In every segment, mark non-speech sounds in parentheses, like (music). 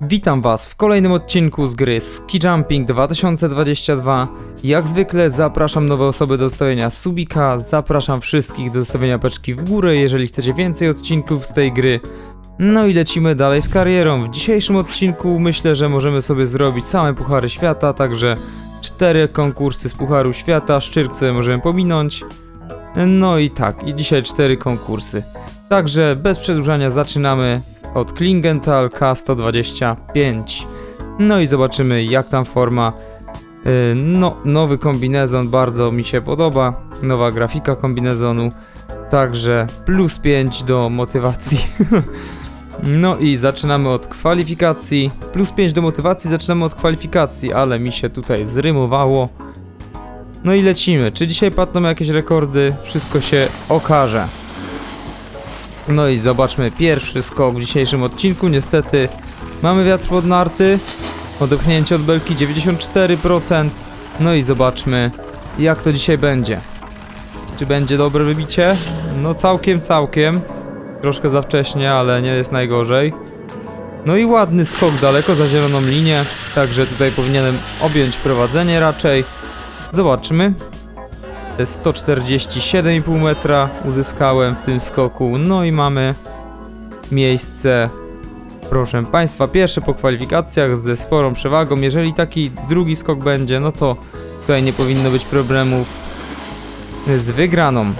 Witam Was w kolejnym odcinku z gry Ski Jumping 2022. Jak zwykle zapraszam nowe osoby do zostawienia subika, zapraszam wszystkich do zostawienia paczki w górę, jeżeli chcecie więcej odcinków z tej gry. No i lecimy dalej z karierą. W dzisiejszym odcinku myślę, że możemy sobie zrobić same Puchary Świata, także cztery konkursy z Pucharu Świata, Szczyrk sobie możemy pominąć. No i tak, i dzisiaj cztery konkursy. Także bez przedłużania zaczynamy od Klingenthal K125. No i zobaczymy jak tam forma. Yy, No, nowy kombinezon bardzo mi się podoba. Nowa grafika kombinezonu. Także plus 5 do motywacji. (laughs) No i zaczynamy od kwalifikacji. Plus 5 do motywacji, zaczynamy od kwalifikacji, ale mi się tutaj zrymowało. No i lecimy. Czy dzisiaj padną jakieś rekordy? Wszystko się okaże. No i zobaczmy pierwszy skok w dzisiejszym odcinku. Niestety mamy wiatr pod narty. Odepchnięcie od belki 94%. No i zobaczmy jak to dzisiaj będzie. Czy będzie dobre wybicie? No całkiem, całkiem. Troszkę za wcześnie, ale nie jest najgorzej. No i ładny skok daleko za zieloną linię. Także tutaj powinienem objąć prowadzenie raczej. Zobaczmy. 147,5 metra uzyskałem w tym skoku. No i mamy miejsce, proszę Państwa, pierwsze po kwalifikacjach ze sporą przewagą. Jeżeli taki drugi skok będzie, no to tutaj nie powinno być problemów z wygraną. E,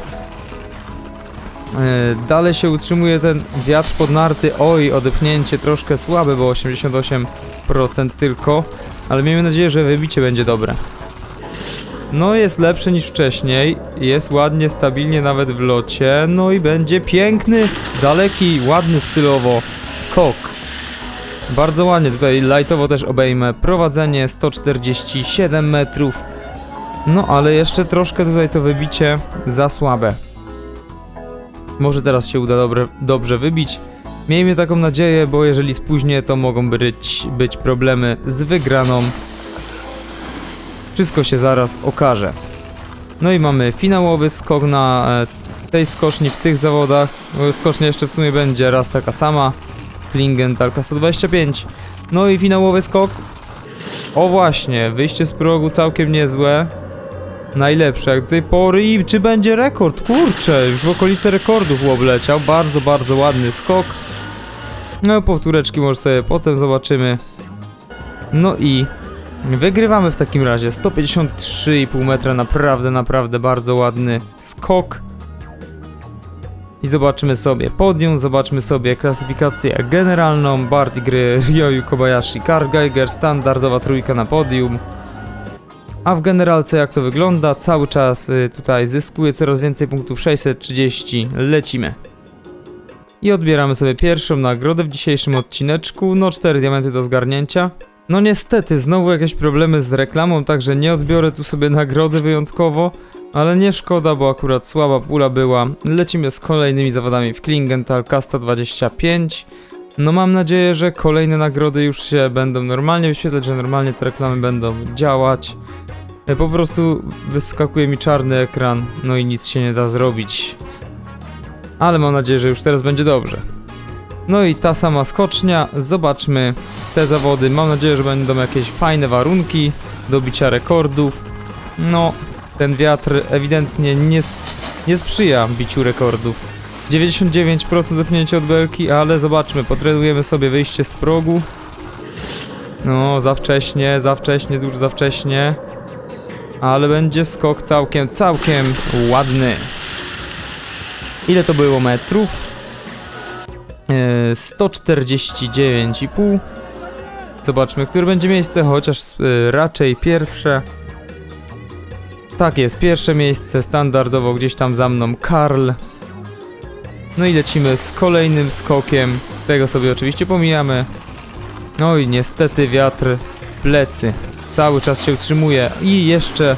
Dalej się utrzymuje ten wiatr pod narty. Oj, odepchnięcie troszkę słabe, bo 88% tylko, ale miejmy nadzieję, że wybicie będzie dobre. No jest lepszy niż wcześniej, jest ładnie, stabilnie nawet w locie, no i będzie piękny, daleki, ładny stylowo skok. Bardzo ładnie, tutaj lightowo też obejmę prowadzenie 147 metrów. No ale jeszcze troszkę tutaj to wybicie za słabe. Może teraz się uda dobre, dobrze wybić. Miejmy taką nadzieję, bo jeżeli spóźnię, to mogą być, być problemy z wygraną. Wszystko się zaraz okaże. No i mamy finałowy skok na e, tej skoczni w tych zawodach. Bo Skocznia jeszcze w sumie będzie raz taka sama. Klingenthal 125. No i finałowy skok. O właśnie, wyjście z progu całkiem niezłe. Najlepsze jak do tej pory i czy będzie rekord? Kurczę, już w okolice rekordu chłop leciał. Bardzo, bardzo ładny skok. No powtóreczki może sobie potem zobaczymy. No i Wygrywamy w takim razie 153,5 metra, naprawdę, naprawdę bardzo ładny skok. I zobaczymy sobie podium, zobaczmy sobie klasyfikację generalną, Bart gry Ryoyu Kobayashi, Karl Geiger, standardowa trójka na podium. A w generalce jak to wygląda, cały czas y, tutaj zyskuje coraz więcej punktów, 630, lecimy. I odbieramy sobie pierwszą nagrodę w dzisiejszym odcineczku, no 4 diamenty do zgarnięcia. No niestety, znowu jakieś problemy z reklamą, także nie odbiorę tu sobie nagrody wyjątkowo, ale nie szkoda, bo akurat słaba pula była. Lecimy z kolejnymi zawodami w Klingenthal K125. No mam nadzieję, że kolejne nagrody już się będą normalnie wyświetlać, że normalnie te reklamy będą działać. E, Po prostu wyskakuje mi czarny ekran, no i nic się nie da zrobić. Ale mam nadzieję, że już teraz będzie dobrze. No i ta sama skocznia, zobaczmy te zawody. Mam nadzieję, że będą jakieś fajne warunki do bicia rekordów. No, ten wiatr ewidentnie nie, nie sprzyja biciu rekordów. 99% dopnięcia od belki, ale zobaczmy, potrenujemy sobie wyjście z progu. No, za wcześnie, za wcześnie, dużo za wcześnie. Ale będzie skok całkiem, całkiem ładny. Ile to było metrów? E, 149,5. Zobaczmy, które będzie miejsce, chociaż e, raczej pierwsze. Tak jest, pierwsze miejsce standardowo gdzieś tam za mną Karl. No i lecimy z kolejnym skokiem. Tego sobie oczywiście pomijamy. No i niestety wiatr w plecy. Cały czas się utrzymuje i jeszcze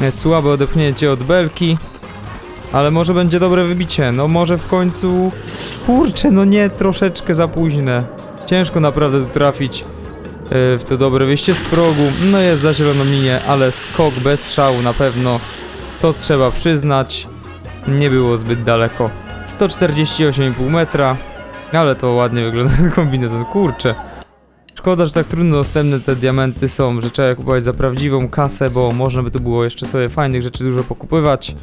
e, słabe odepchnięcie od belki. Ale może będzie dobre wybicie. No może w końcu Kurczę, no nie, troszeczkę za późne. Ciężko naprawdę tu trafić e, w to dobre wyjście z progu. No jest za zieloną linię, ale skok bez szału na pewno. To trzeba przyznać. Nie było zbyt daleko. 148,5 metra. Ale to ładnie wygląda ten (laughs) kombinezon. Kurczę. Szkoda, że tak trudno dostępne te diamenty są, że trzeba je kupować za prawdziwą kasę, bo można by tu było jeszcze sobie fajnych rzeczy dużo pokupywać.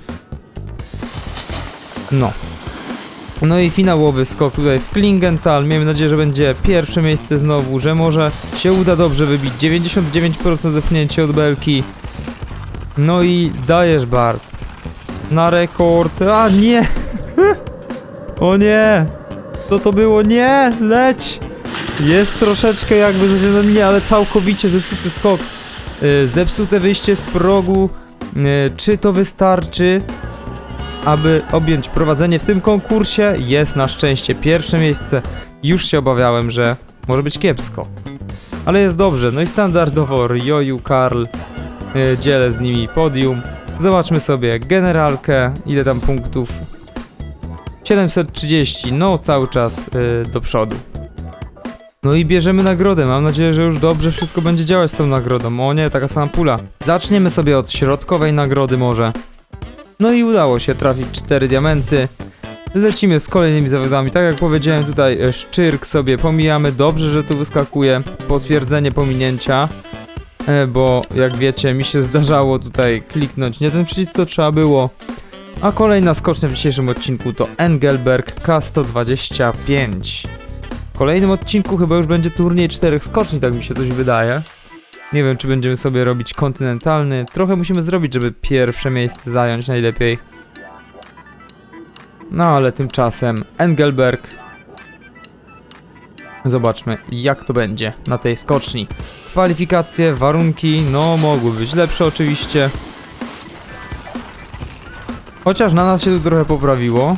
No. No i finałowy skok tutaj w Klingenthal. Miejmy nadzieję, że będzie pierwsze miejsce znowu, że może się uda dobrze wybić. 99% depnięcie od belki. No i dajesz Bart. Na rekord. A nie! (laughs) o nie! Co to było? Nie! Leć! Jest troszeczkę jakby zadzielone mnie, ale całkowicie zepsuty skok. Yy, zepsute wyjście z progu. Yy, czy to wystarczy, aby objąć prowadzenie w tym konkursie? Jest na szczęście pierwsze miejsce. Już się obawiałem, że może być kiepsko. Ale jest dobrze. No i standardowo Ryoyu, Karl. Yy, dzielę z nimi podium. Zobaczmy sobie generalkę. Ile tam punktów? 730. No cały czas yy, do przodu. No i bierzemy nagrodę. Mam nadzieję, że już dobrze wszystko będzie działać z tą nagrodą. O nie, taka sama pula. Zaczniemy sobie od środkowej nagrody może. No i udało się trafić 4 diamenty. Lecimy z kolejnymi zawodami. Tak jak powiedziałem tutaj, e, szczyrk sobie pomijamy. Dobrze, że tu wyskakuje potwierdzenie pominięcia. E, Bo jak wiecie, mi się zdarzało tutaj kliknąć nie ten przycisk, co trzeba było. A kolejna skocznia w dzisiejszym odcinku to Engelberg K125. W kolejnym odcinku chyba już będzie turniej czterech skoczni, tak mi się coś wydaje. Nie wiem, czy będziemy sobie robić kontynentalny. Trochę musimy zrobić, żeby pierwsze miejsce zająć najlepiej. No ale tymczasem Engelberg. Zobaczmy, jak to będzie na tej skoczni. Kwalifikacje, warunki, no mogły być lepsze oczywiście. Chociaż na nas się tu trochę poprawiło.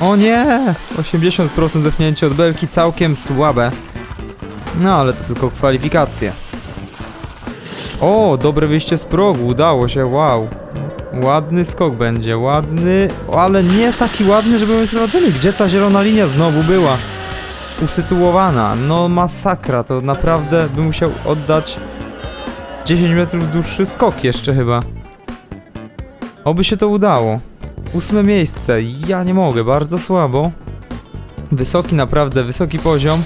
O nie! 80% depnięcie od belki całkiem słabe. No ale to tylko kwalifikacje. O, dobre wyjście z progu, udało się, wow. Ładny skok będzie, ładny, ale nie taki ładny, żeby być prowadzeni. Gdzie ta zielona linia znowu była? Usytuowana. No masakra, to naprawdę bym musiał oddać 10 metrów dłuższy skok jeszcze chyba. Oby się to udało. Ósme miejsce, ja nie mogę, bardzo słabo. Wysoki, naprawdę wysoki poziom.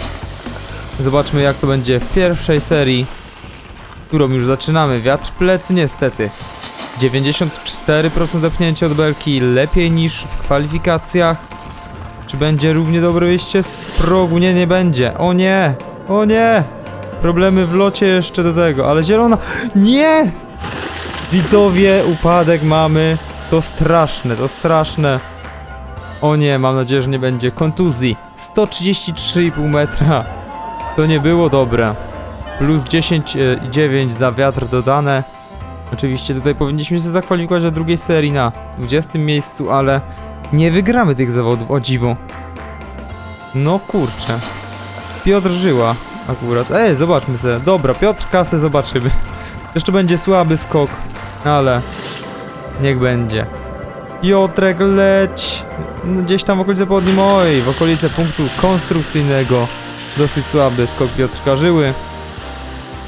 Zobaczmy jak to będzie w pierwszej serii, którą już zaczynamy. Wiatr w plecy niestety. 94% depnięcie od belki, lepiej niż w kwalifikacjach. Czy będzie równie dobre wyjście z progu? Nie, nie będzie. O nie! O nie! Problemy w locie jeszcze do tego, ale zielona... Nie! Widzowie, upadek mamy. To straszne, to straszne. O nie, mam nadzieję, że nie będzie kontuzji. 133,5 metra. To nie było dobre. Plus 10,9 za wiatr dodane. Oczywiście tutaj powinniśmy się zakwalifikować do drugiej serii na 20 miejscu, ale nie wygramy tych zawodów, o dziwo. No kurczę. Piotr Żyła akurat. Ej, zobaczmy sobie. Dobra, Piotr kasę zobaczymy. (laughs) Jeszcze będzie słaby skok, ale niech będzie. Piotrek leć! No, Gdzieś tam w okolice oj, w okolice punktu konstrukcyjnego. Dosyć słaby skok Piotrka Żyły.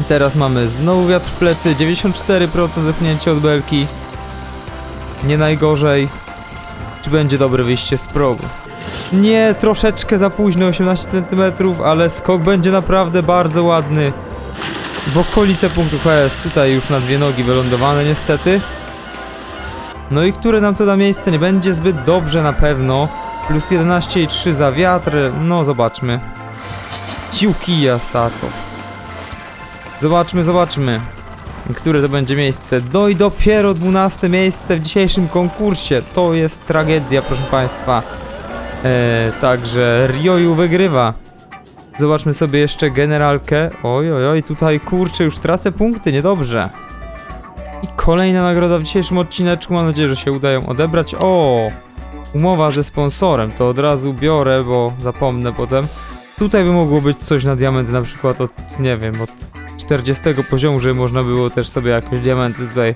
Teraz mamy znowu wiatr w plecy, 94% zepchnięcie od belki. Nie najgorzej. Czy będzie dobre wyjście z progu? Nie, troszeczkę za późno, 18 cm, ale skok będzie naprawdę bardzo ładny. W okolice punktu HS, tutaj już na dwie nogi wylądowane niestety. No i które nam to da miejsce? Nie będzie zbyt dobrze na pewno. Plus 11,3 za wiatr, no zobaczmy. Ciukiya Sato. Zobaczmy, zobaczmy. Które to będzie miejsce. No i dopiero 12 miejsce w dzisiejszym konkursie. To jest tragedia, proszę Państwa. Eee, także Ryoyu wygrywa. Zobaczmy sobie jeszcze generalkę. Oj, oj, oj, tutaj kurczę, już tracę punkty, niedobrze. I kolejna nagroda w dzisiejszym odcineczku. Mam nadzieję, że się uda ją odebrać. O! Umowa ze sponsorem. To od razu biorę, bo zapomnę potem. Tutaj by mogło być coś na diamenty, na przykład od, nie wiem, od 40 poziomu, żeby można było też sobie jakieś diamenty tutaj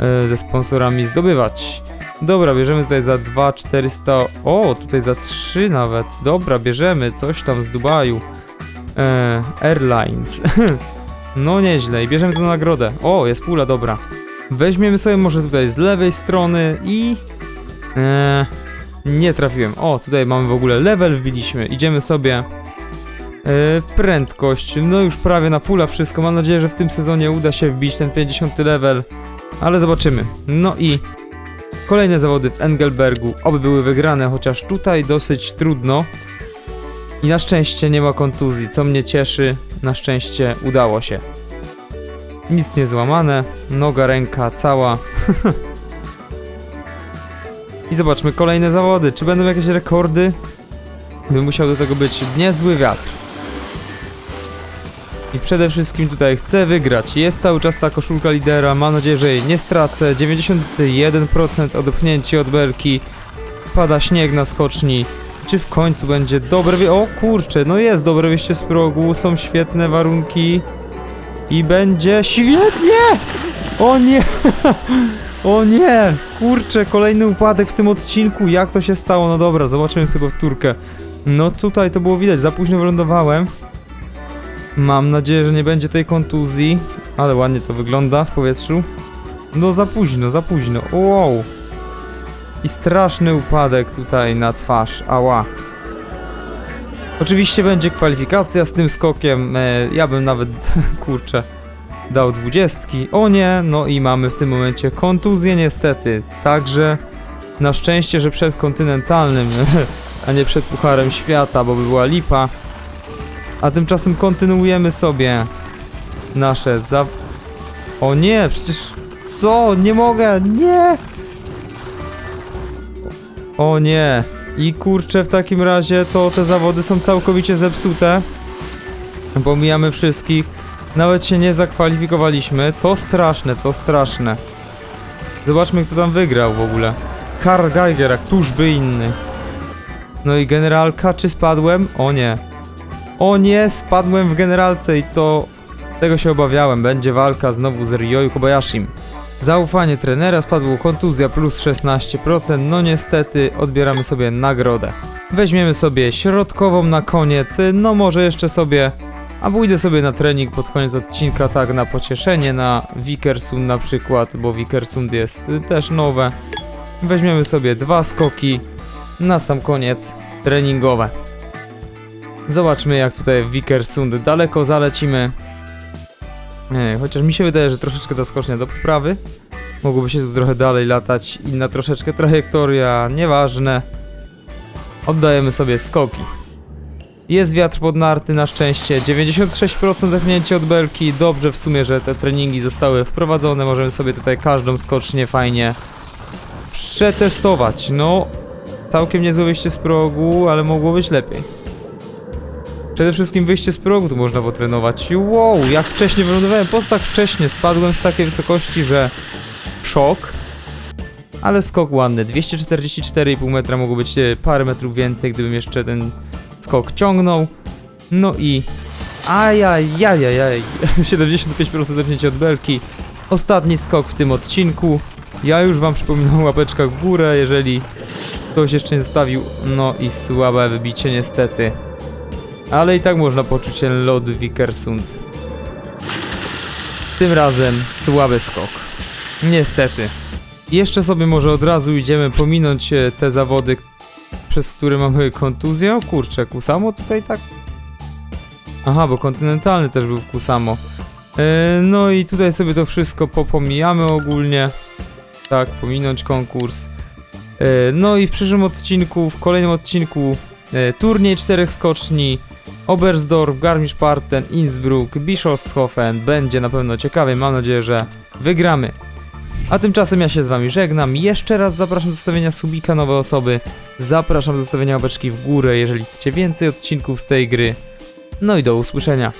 e, ze sponsorami zdobywać. Dobra, bierzemy tutaj za 2 400. O, tutaj za 3 nawet. Dobra, bierzemy coś tam z Dubaju. E, Airlines. (laughs) no nieźle i bierzemy tę nagrodę. O, jest pula, dobra. Weźmiemy sobie może tutaj z lewej strony i... E, nie trafiłem. O, tutaj mamy w ogóle level wbiliśmy. Idziemy sobie w prędkość, no już prawie na fulla wszystko, mam nadzieję, że w tym sezonie uda się wbić ten 50 level, ale zobaczymy. No i kolejne zawody w Engelbergu, oby były wygrane, chociaż tutaj dosyć trudno. I na szczęście nie ma kontuzji, co mnie cieszy, na szczęście udało się. Nic nie złamane, noga, ręka cała. (laughs) I zobaczmy kolejne zawody. Czy będą jakieś rekordy? By musiał do tego być niezły wiatr. I przede wszystkim tutaj chcę wygrać. Jest cały czas ta koszulka lidera. Mam nadzieję, że jej nie stracę. 91% odepchnięcie od belki. Pada śnieg na skoczni. Czy w końcu będzie dobre wy... O kurczę, no jest dobre wyjście z progu. Są świetne warunki. I będzie świetnie! O nie! (laughs) O nie! Kurczę, kolejny upadek w tym odcinku. Jak to się stało? No dobra, zobaczymy sobie powtórkę. No tutaj to było widać, za późno wylądowałem. Mam nadzieję, że nie będzie tej kontuzji, ale ładnie to wygląda w powietrzu. No za późno, za późno. Wow! I straszny upadek tutaj na twarz. Ała. Oczywiście będzie kwalifikacja z tym skokiem. E, ja bym nawet, (laughs) kurczę, dał dwudziestki. O nie, no i mamy w tym momencie kontuzję niestety. Także na szczęście, że przed kontynentalnym, (laughs) a nie przed Pucharem Świata, bo by była lipa. A tymczasem kontynuujemy sobie nasze za... O nie, przecież... Co? Nie mogę, nie! O nie. I kurczę, w takim razie to te zawody są całkowicie zepsute. Pomijamy wszystkich. Nawet się nie zakwalifikowaliśmy. To straszne, to straszne. Zobaczmy, kto tam wygrał w ogóle. Karl Geiger, a któż by inny. No i generalka, czy spadłem? O nie. O nie, spadłem w generalce i to... Tego się obawiałem. Będzie walka znowu z Ryoyu Kobayashim. Zaufanie trenera spadło kontuzja plus 16%. No niestety odbieramy sobie nagrodę. Weźmiemy sobie środkową na koniec. No może jeszcze sobie a pójdę sobie na trening pod koniec odcinka, tak na pocieszenie, na Wikersund na przykład, bo Wikersund jest też nowe. Weźmiemy sobie dwa skoki na sam koniec treningowe. Zobaczmy jak tutaj Wikersund daleko zalecimy. Chociaż mi się wydaje, że troszeczkę ta skocznia do poprawy. Mogłoby się tu trochę dalej latać, inna troszeczkę trajektoria, nieważne. Oddajemy sobie skoki. Jest wiatr pod narty na szczęście, 96% depnięcie od belki, dobrze w sumie, że te treningi zostały wprowadzone, możemy sobie tutaj każdą skocznię fajnie przetestować. No, całkiem niezłe wyjście z progu, ale mogło być lepiej. Przede wszystkim wyjście z progu tu można potrenować. Wow, jak wcześnie wylądowałem, po tak wcześnie spadłem z takiej wysokości, że szok. Ale skok ładny, 244,5 metra, mogło być e, parę metrów więcej, gdybym jeszcze ten skok ciągnął. No i ajajajajaj, (laughs) 75% depnięcia od belki. Ostatni skok w tym odcinku. Ja już wam przypominam o łapeczkach w górę, jeżeli ktoś jeszcze nie zostawił. No i słabe wybicie niestety. Ale i tak można poczuć ten lod Wikersund. Tym razem słaby skok. Niestety. Jeszcze sobie może od razu idziemy pominąć e, te zawody, przez które mamy kontuzję. O kurczę, Kusamo tutaj tak? Aha, bo kontynentalny też był w Kusamo. E, no i tutaj sobie to wszystko popomijamy ogólnie. Tak, pominąć konkurs. E, no i w przyszłym odcinku, w kolejnym odcinku turniej czterech skoczni. Oberstdorf, Garmisch-Parten, Innsbruck, Bischofshofen. Będzie na pewno ciekawie, mam nadzieję, że wygramy. A tymczasem ja się z wami żegnam. Jeszcze raz zapraszam do zostawienia subika nowe osoby. Zapraszam do zostawienia łapeczki w górę, jeżeli chcecie więcej odcinków z tej gry. No i do usłyszenia.